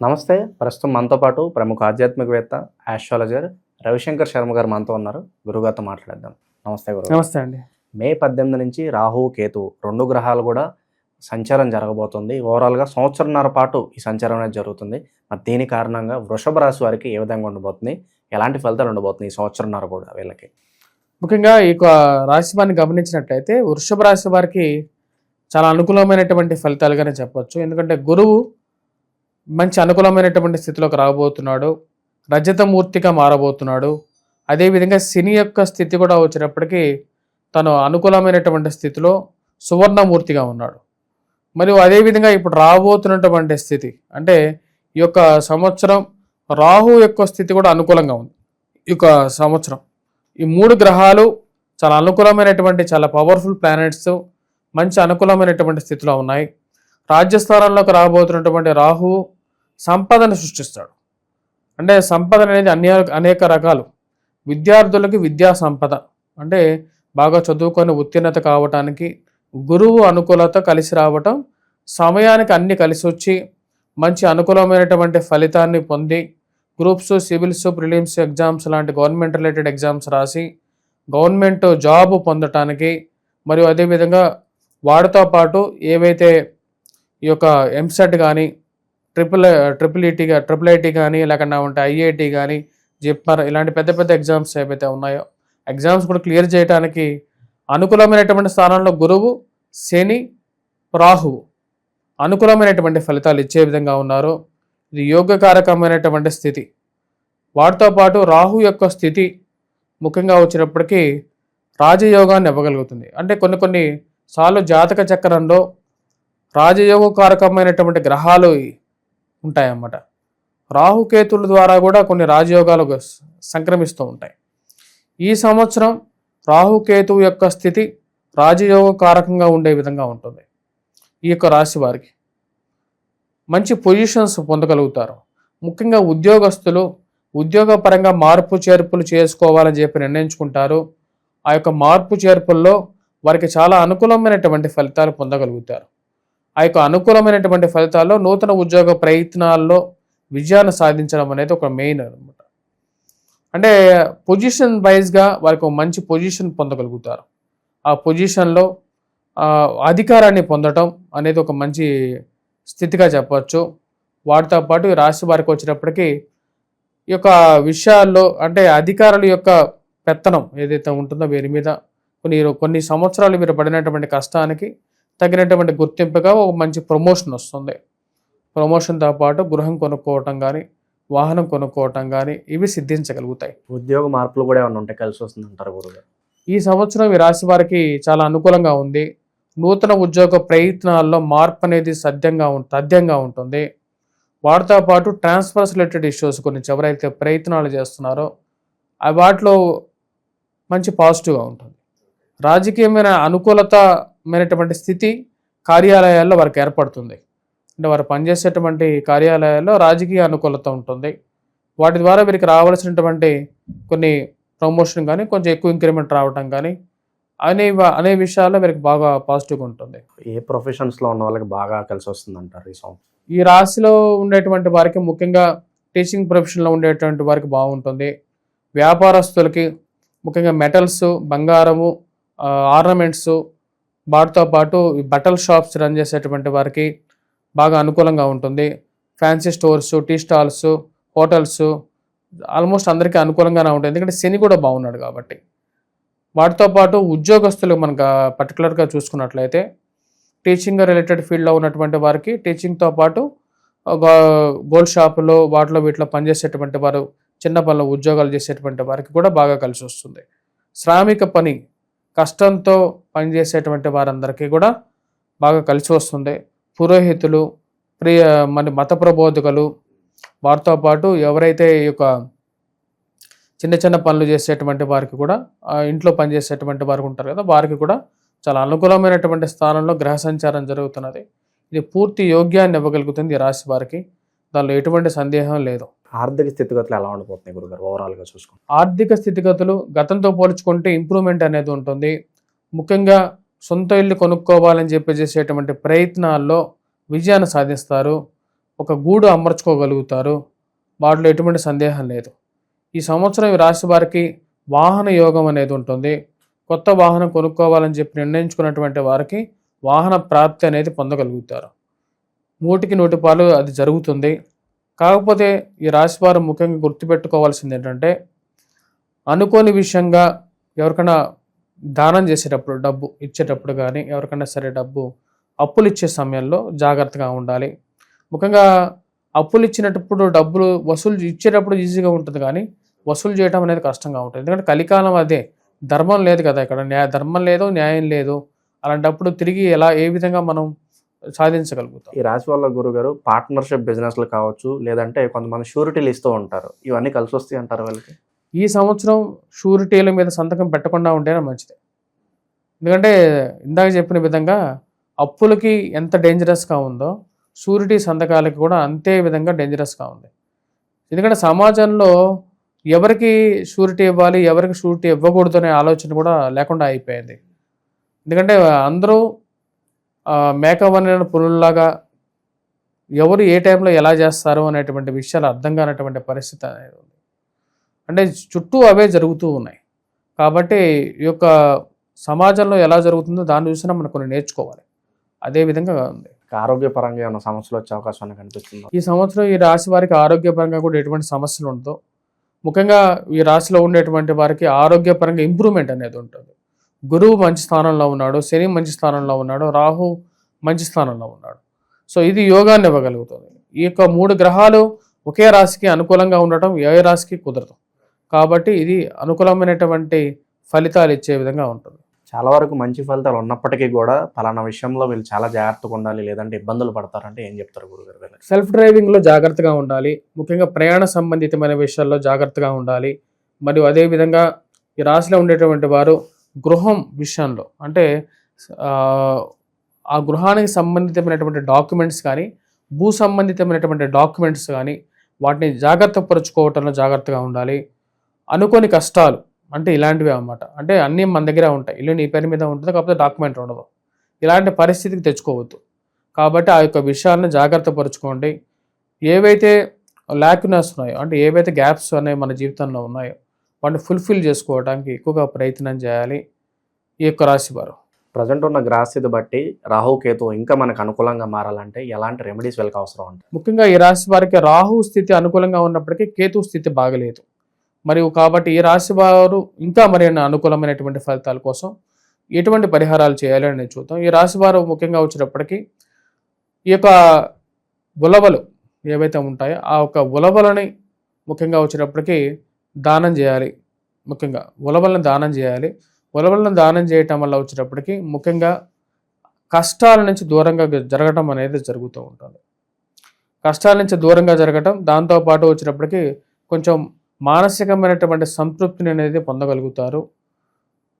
నమస్తే ప్రస్తుతం మనతో పాటు ప్రముఖ ఆధ్యాత్మికవేత్త ఆస్ట్రాలజర్ రవిశంకర్ శర్మ గారు మనతో ఉన్నారు. గురుగారితో మాట్లాడేద్దాం. నమస్తే గురు నమస్తే అండి. మే పద్దెనిమిది నుంచి రాహు కేతు రెండు గ్రహాలు కూడా సంచారం జరగబోతుంది. ఓవరాల్గా సంవత్సరంన్నర పాటు ఈ సంచారం అనేది జరుగుతుంది. మరి దీని కారణంగా వృషభ రాశి వారికి ఏ విధంగా ఉండబోతుంది? ఎలాంటి ఫలితాలు ఉండబోతుంది ఈ సంవత్సరంన్నర కూడా వీళ్ళకి? ముఖ్యంగా ఈ యొక్క రాశి వారిని గమనించినట్లయితే వృషభ రాశి వారికి చాలా అనుకూలమైనటువంటి ఫలితాలుగానే చెప్పొచ్చు. ఎందుకంటే గురువు మంచి అనుకూలమైనటువంటి స్థితిలోకి రాబోతున్నాడు. రజతమూర్తిగా మారబోతున్నాడు. అదేవిధంగా శని యొక్క స్థితి కూడా వచ్చినప్పటికీ తను అనుకూలమైనటువంటి స్థితిలో సువర్ణమూర్తిగా ఉన్నాడు. మరియు అదేవిధంగా ఇప్పుడు రాబోతున్నటువంటి స్థితి అంటే ఈ యొక్క సంవత్సరం రాహు యొక్క స్థితి కూడా అనుకూలంగా ఉంది. ఈ యొక్క సంవత్సరం ఈ మూడు గ్రహాలు చాలా అనుకూలమైనటువంటి చాలా పవర్ఫుల్ ప్లానెట్స్ మంచి అనుకూలమైనటువంటి స్థితిలో ఉన్నాయి. రాజ్యస్థానంలోకి రాబోతున్నటువంటి రాహువు సంపదను సృష్టిస్తాడు. అంటే సంపద అనేది అన్ని అనేక రకాలు. విద్యార్థులకి విద్యా సంపద. అంటే బాగా చదువుకొని ఉత్తీర్ణత కావటానికి గురువు అనుకూలత కలిసి రావటం సమయానికి అన్ని కలిసి వచ్చి మంచి అనుకూలమైనటువంటి ఫలితాన్ని పొంది గ్రూప్స్ సివిల్స్ ప్రిలిమ్స్ ఎగ్జామ్స్ లాంటి గవర్నమెంట్ రిలేటెడ్ ఎగ్జామ్స్ రాసి గవర్నమెంట్ జాబ్ పొందటానికి మరియు అదేవిధంగా వాటితో పాటు ఏవైతే ఈ యొక్క ఎంసెట్ కానీ triple triple ET triple IT కానీ లేకుండా ఉంటే ఐఐటి కానీ జిప్మర్ ఇలాంటి పెద్ద పెద్ద ఎగ్జామ్స్ ఏవైతే ఉన్నాయో ఎగ్జామ్స్ కూడా క్లియర్ చేయడానికి అనుకూలమైనటువంటి స్థానంలో గురువు శని రాహువు అనుకూలమైనటువంటి ఫలితాలు ఇచ్చే విధంగా ఉన్నారు. ఇది యోగకారకమైనటువంటి స్థితి. వాటితో పాటు రాహు యొక్క స్థితి ముఖ్యంగా వచ్చినప్పటికీ రాజయోగాన్ని ఇవ్వగలుగుతుంది. అంటే కొన్ని కొన్ని సార్లు జాతక చక్రంలో రాజయోగకారకమైనటువంటి గ్రహాలు ఉంటాయన్నమాట. రాహుకేతుల ద్వారా కూడా కొన్ని రాజయోగాలు సంక్రమిస్తూ ఉంటాయి. ఈ సంవత్సరం రాహుకేతువు యొక్క స్థితి రాజయోగకారకంగా ఉండే విధంగా ఉంటుంది. ఈ యొక్క రాశి వారికి మంచి పొజిషన్స్ పొందగలుగుతారు. ముఖ్యంగా ఉద్యోగస్తులు ఉద్యోగపరంగా మార్పు చేర్పులు చేసుకోవాలని చెప్పి నిర్ణయించుకుంటారు. ఆ యొక్క మార్పు చేర్పుల్లో వారికి చాలా అనుకూలమైనటువంటి ఫలితాలు పొందగలుగుతారు. ఆ యొక్క అనుకూలమైనటువంటి ఫలితాల్లో నూతన ఉద్యోగ ప్రయత్నాల్లో విజయాన్ని సాధించడం అనేది ఒక మెయిన్ అనమాట. అంటే పొజిషన్ వైజ్గా వారికి ఒక మంచి పొజిషన్ పొందగలుగుతారు. ఆ పొజిషన్లో అధికారాన్ని పొందటం అనేది ఒక మంచి స్థితిగా చెప్పవచ్చు. వాటితో పాటు రాష్ట్ర రాశి వారికి వచ్చినప్పటికీ ఈ యొక్క విషయాల్లో అంటే అధికారుల యొక్క పెత్తనం ఏదైతే ఉంటుందో వీరి మీద కొన్ని కొన్ని సంవత్సరాలు మీరు పడినటువంటి కష్టానికి తగినటువంటి గుర్తింపుగా ఒక మంచి ప్రమోషన్ వస్తుంది. ప్రమోషన్తో పాటు గృహం కొనుక్కోవటం కానీ వాహనం కొనుక్కోవటం కానీ ఇవి సిద్ధించగలుగుతాయి. ఉద్యోగ మార్పులు కూడా ఏమైనా ఉంటే కలిసి వస్తుంది అంటారు గురుగారు ఈ సంవత్సరం ఈ రాశి వారికి చాలా అనుకూలంగా ఉంది. నూతన ఉద్యోగ ప్రయత్నాల్లో మార్పు అనేది సద్యంగా తథ్యంగా ఉంటుంది. వాటితో పాటు ట్రాన్స్ఫర్స్ రిలేటెడ్ ఇష్యూస్ గురించి ఎవరైతే ప్రయత్నాలు చేస్తున్నారో వాటిలో మంచి పాజిటివ్గా ఉంటుంది. రాజకీయమైన అనుకూలతమైనటువంటి స్థితి కార్యాలయాల్లో వారికి ఏర్పడుతుంది. అంటే వారు పనిచేసేటువంటి కార్యాలయాల్లో రాజకీయ అనుకూలత ఉంటుంది. వాటి ద్వారా వీరికి రావాల్సినటువంటి కొన్ని ప్రమోషన్ కానీ కొంచెం ఎక్కువ ఇంక్రిమెంట్ రావటం కానీ అనే అనే విషయాల్లో వీరికి బాగా పాజిటివ్గా ఉంటుంది. ఏ ప్రొఫెషన్స్లో ఉన్న వాళ్ళకి బాగా కలిసి వస్తుంది అంటారు ఈ సంవత్సరం ఈ రాశిలో ఉండేటువంటి వారికి ముఖ్యంగా టీచింగ్ ప్రొఫెషన్లో ఉండేటువంటి వారికి బాగుంటుంది. వ్యాపారస్తులకి ముఖ్యంగా మెటల్స్ బంగారము ఆర్నమెంట్స్ వాటితో పాటు బట్టల షాప్స్ రన్ చేసేటువంటి వారికి బాగా అనుకూలంగా ఉంటుంది. Fancy stores tea stalls hotels almost అందరికీ అనుకూలంగానే ఉంటుంది ఎందుకంటే శని కూడా బాగున్నాడు కాబట్టి. వాటితో పాటు ఉద్యోగస్తులు మనకు పర్టికులర్గా చూసుకున్నట్లయితే టీచింగ్ రిలేటెడ్ ఫీల్డ్లో ఉన్నటువంటి వారికి టీచింగ్తో పాటు గోల్డ్ షాపులో వాటిలో వీటిలో పనిచేసేటువంటి వారు చిన్న పనుల ఉద్యోగాలు చేసేటువంటి వారికి కూడా బాగా కలిసి వస్తుంది. శ్రామిక పని కష్టంతో పనిచేసేటువంటి వారందరికీ కూడా బాగా కలిసి వస్తుంది. పురోహితులు ప్రియ మన మత ప్రబోధకులు వారితో పాటు ఎవరైతే ఈ యొక్క చిన్న చిన్న పనులు చేసేటువంటి వారికి కూడా ఇంట్లో పనిచేసేటువంటి వారికి ఉంటారు కదా వారికి కూడా చాలా అనుకూలమైనటువంటి స్థానంలో గ్రహ సంచారం జరుగుతున్నది. ఇది పూర్తి యోగ్యాన్ని ఇవ్వగలుగుతుంది ఈ రాశి వారికి. దానిలో ఎటువంటి సందేహం లేదు. ఆర్థిక స్థితిగతులు ఎలా ఉండిపోతున్నాయి గురుగారు? ఓవరాల్గా చూసుకుంటే. ఆర్థిక స్థితిగతులు గతంతో పోల్చుకుంటే ఇంప్రూవ్మెంట్ అనేది ఉంటుంది. ముఖ్యంగా సొంత ఇల్లు కొనుక్కోవాలని చెప్పి చేసేటువంటి ప్రయత్నాల్లో విజయాన్ని సాధిస్తారు. ఒక గూడు అమర్చుకోగలుగుతారు. వాటిలో ఎటువంటి సందేహం లేదు. ఈ సంవత్సరం ఈ రాశి వారికి వాహన యోగం అనేది ఉంటుంది. కొత్త వాహనం కొనుక్కోవాలని చెప్పి నిర్ణయించుకున్నటువంటి వారికి వాహన ప్రాప్తి అనేది పొందగలుగుతారు. నూటికి నూటి పాలు అది జరుగుతుంది. కాకపోతే ఈ రాశి వారు ముఖ్యంగా గుర్తుపెట్టుకోవాల్సింది ఏంటంటే అనుకోని విషయంగా ఎవరికైనా దానం చేసేటప్పుడు డబ్బు ఇచ్చేటప్పుడు కానీ ఎవరికైనా సరే డబ్బు అప్పులు ఇచ్చే సమయంలో జాగ్రత్తగా ఉండాలి. ముఖ్యంగా అప్పులు ఇచ్చినప్పుడు డబ్బులు వసూలు ఇచ్చేటప్పుడు ఈజీగా ఉంటుంది కానీ వసూలు చేయడం అనేది కష్టంగా ఉంటుంది. ఎందుకంటే కలికాలం అదే ధర్మం లేదు కదా ఇక్కడ. న్యాయ ధర్మం లేదు న్యాయం లేదు. అలాంటప్పుడు తిరిగి ఎలా ఏ విధంగా మనం సాధించగలుగుతాం. ఈ రాశి వాళ్ళ గురుగారు పార్ట్నర్షిప్ బిజినెస్లు కావచ్చు లేదంటే కొంతమంది షూరిటీలు ఇస్తూ ఉంటారు. ఇవన్నీ కలిసి వస్తాయి అంటారు వాళ్ళకి? ఈ సంవత్సరం షూరిటీల మీద సంతకం పెట్టకుండా ఉంటేనే మంచిది. ఎందుకంటే ఇందాక చెప్పిన విధంగా అప్పులకి ఎంత డేంజరస్గా ఉందో షూరిటీ సంతకాలకి కూడా అంతే విధంగా డేంజరస్గా ఉంది. ఎందుకంటే సమాజంలో ఎవరికి షూరిటీ ఇవ్వాలి ఎవరికి షూరిటీ ఇవ్వకూడదు అనే ఆలోచన కూడా లేకుండా అయిపోయింది. ఎందుకంటే అందరూ ఆ, మేకవన్న పురుల్లాగా ఎవరు ఏ టైంలో ఎలా చేస్తారు అనేటువంటి విషయాలు అర్థం కానటువంటి పరిస్థితి అనేది ఉంది. అంటే చుట్టూ అవే జరుగుతూ ఉన్నాయి. కాబట్టి ఈ యొక్క సమాజంలో ఎలా జరుగుతుందో దాన్ని చూసినా మనం కొన్ని నేర్చుకోవాలి. అదే విధంగా ఉంది. ఆరోగ్యపరంగా ఏమైనా సమస్యలు వచ్చే అవకాశం కనిపిస్తుందా? ఈ సంవత్సరం ఈ రాశి వారికి ఆరోగ్యపరంగా కూడా ఎటువంటి సమస్యలు ఉండదు ముఖ్యంగా ఈ రాశిలో ఉండేటువంటి వారికి ఆరోగ్యపరంగా ఇంప్రూవ్మెంట్ అనేది ఉంటుంది. గురువు మంచి స్థానంలో ఉన్నాడు శని మంచి స్థానంలో ఉన్నాడు రాహు మంచి స్థానంలో ఉన్నాడు. సో ఇది యోగాన్ని ఇవ్వగలుగుతుంది. ఈ యొక్క మూడు గ్రహాలు ఒకే రాశికి అనుకూలంగా ఉండటం ఏ రాశికి కుదరదు. కాబట్టి ఇది అనుకూలమైనటువంటి ఫలితాలు ఇచ్చే విధంగా ఉంటుంది. చాలా వరకు మంచి ఫలితాలు ఉన్నప్పటికీ కూడా పలానా విషయంలో వీళ్ళు చాలా జాగ్రత్తగా ఉండాలి లేదంటే ఇబ్బందులు పడతారంటే ఏం చెప్తారు గురుగారు సెల్ఫ్ డ్రైవింగ్లో జాగ్రత్తగా ఉండాలి. ముఖ్యంగా ప్రయాణ సంబంధితమైన విషయాల్లో జాగ్రత్తగా ఉండాలి. మరియు అదేవిధంగా ఈ రాశిలో ఉండేటువంటి వారు గృహం విషయంలో. అంటే ఆ, గృహానికి సంబంధితమైనటువంటి డాక్యుమెంట్స్ కానీ భూ సంబంధితమైనటువంటి డాక్యుమెంట్స్ కానీ వాటిని జాగ్రత్త పరుచుకోవటంలో జాగ్రత్తగా ఉండాలి. అనుకోని కష్టాలు అంటే ఇలాంటివి అన్నమాట. అంటే అన్నీ మన దగ్గర ఉంటాయి. ఇల్లు నీ పేరు మీద ఉంటుంది కాకపోతే డాక్యుమెంట్ ఉండదు. ఇలాంటి పరిస్థితికి తెచ్చుకోవద్దు. కాబట్టి ఆ యొక్క విషయాలను జాగ్రత్త పరుచుకోండి. ఏవైతే ల్యాక్నెస్ ఉన్నాయో అంటే ఏవైతే గ్యాప్స్ అనేవి మన జీవితంలో ఉన్నాయో వాటిని ఫుల్ఫిల్ చేసుకోవడానికి ఎక్కువగా ప్రయత్నం చేయాలి ఈ యొక్క రాశి వారు ప్రజెంట్ ఉన్న గ్రహస్థితి బట్టి రాహు కేతు ఇంకా మనకు అనుకూలంగా మారాలంటే ఎలాంటి రెమెడీస్ వీళ్ళకి అవసరం అంటే ముఖ్యంగా ఈ రాశి వారికి రాహు స్థితి అనుకూలంగా ఉన్నప్పటికీ కేతు స్థితి బాగలేదు. మరియు కాబట్టి ఈ రాశి వారు ఇంకా మరిన్ని అనుకూలమైనటువంటి ఫలితాల కోసం ఎటువంటి పరిహారాలు చేయాలి అనేది చూద్దాం. ఈ రాశి వారు ముఖ్యంగా వచ్చేటప్పటికి ఈ యొక్క ఉలవలు ఏవైతే ఉంటాయో ఆ యొక్క ఉలవలని ముఖ్యంగా వచ్చేటప్పటికి దానం చేయాలి. ముఖ్యంగా ఉలవలను దానం చేయాలి. ఉలవలను దానం చేయటం వల్ల వచ్చేటప్పటికి ముఖ్యంగా కష్టాల నుంచి దూరంగా జరగటం అనేది జరుగుతూ ఉంటుంది. కష్టాల నుంచి దూరంగా జరగటం దాంతోపాటు వచ్చినప్పటికీ కొంచెం మానసికమైనటువంటి సంతృప్తిని అనేది పొందగలుగుతారు.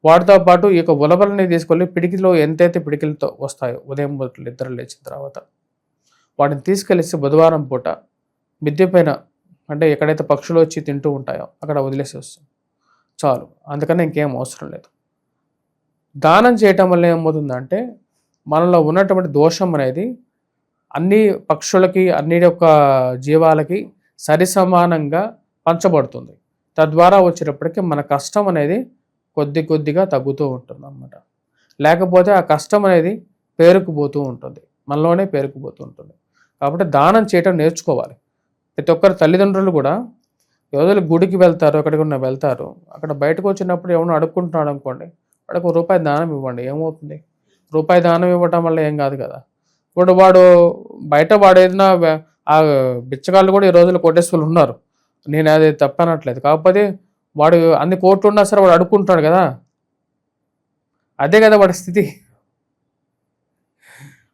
వాటితో పాటు ఈ యొక్క ఉలవలని తీసుకెళ్ళి పిడికిలో ఎంతైతే పిడికిలతో వస్తాయో ఉదయం మొదలు నిద్ర లేచిన తర్వాత వాటిని తీసుకెళ్ళేసి బుధవారం పూట మిద్దె పైన అంటే ఎక్కడైతే పక్షులు వచ్చి తింటూ ఉంటాయో అక్కడ వదిలేసి వస్తాం. చాలు. అందుకని ఇంకేం అవసరం లేదు. దానం చేయటం వల్ల ఏమవుతుందంటే మనలో ఉన్నటువంటి దోషం అనేది అన్ని పక్షులకి అన్ని యొక్క జీవాలకి సరి సమానంగా పంచబడుతుంది. తద్వారా వచ్చేటప్పటికి మన కష్టం అనేది కొద్ది కొద్దిగా తగ్గుతూ ఉంటుంది అన్నమాట లేకపోతే ఆ కష్టం అనేది పేరుకుపోతూ ఉంటుంది. మనలోనే పేరుకుపోతూ ఉంటుంది. కాబట్టి దానం చేయటం నేర్చుకోవాలి. ప్రతి ఒక్కరి తల్లిదండ్రులు కూడా యోధులు గుడికి వెళ్తారు అక్కడికి ఉన్న వెళ్తారు అక్కడ బయటకు వచ్చినప్పుడు ఎవరినో అడుక్కుంటున్నాడు అనుకోండి వాడికి ఒక రూపాయి దానం ఇవ్వండి ఏమవుతుంది? రూపాయి దానం ఇవ్వటం వల్ల ఏం కాదు కదా. ఇప్పుడు వాడు బయట వాడు ఏదైనా ఆ బిచ్చగాళ్ళు కూడా ఈ రోజుల్లో కోటేశ్వరులు ఉన్నారు. నేను అది తప్పనట్లేదు. కాకపోతే వాడు అన్ని కోట్లు ఉన్నా సరే వాడు అడుక్కుంటాడు కదా. అదే కదా వాడి స్థితి.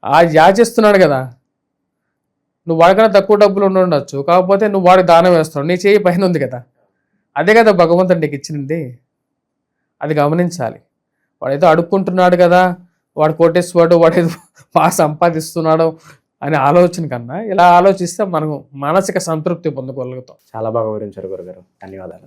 ఆ యాచిస్తున్నాడు కదా. నువ్వు వాడికన్నా తక్కువ డబ్బులు ఉండి ఉండొచ్చు. కాకపోతే నువ్వు వాడికి దానం వేస్తావు నీ చేయి పైన ఉంది కదా. అదే కదా భగవంతుడు నీకు ఇచ్చింది అది గమనించాలి. వాడేదో అడుక్కుంటున్నాడు కదా. వాడు కోటేశ్వరుడు వాడు ఏదో బాగా సంపాదిస్తున్నాడు అనే ఆలోచన కన్నా ఇలా ఆలోచిస్తే మనం మానసిక సంతృప్తి పొందగలుగుతాం చాలా బాగా వివరించారు గురుగారు. ధన్యవాదాలు.